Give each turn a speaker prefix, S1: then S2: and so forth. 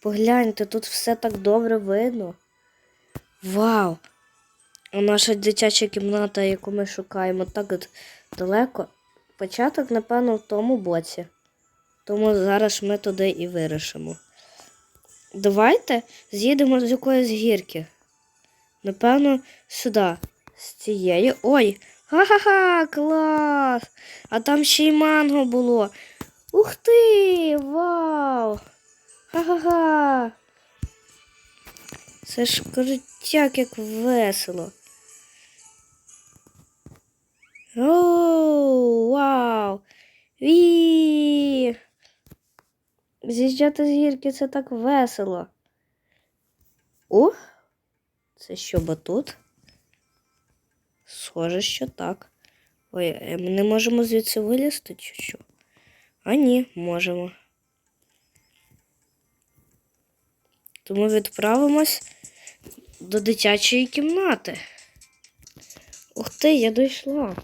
S1: Погляньте, тут все так добре видно. Вау! А наша дитяча кімната, яку ми шукаємо, так от далеко. Початок, напевно, в тому боці. Тому зараз ми туди і вирішимо. Давайте з'їдемо з якоїсь гірки. Напевно, сюди. З цієї. Ой! Ха-ха-ха! Клас! А там ще й манго було. Ух ти! Вау! Ха-ха-ха! Це ж крутяк, як весело. Оу, вау! Ві! З'їжджати з гірки це так весело. О! Це що, батут? Схоже, що так. Ой, ми не можемо звідси вилізти, чи що? А ні, можемо. Тому відправимось до дитячої кімнати. Ух ти, я дійшла.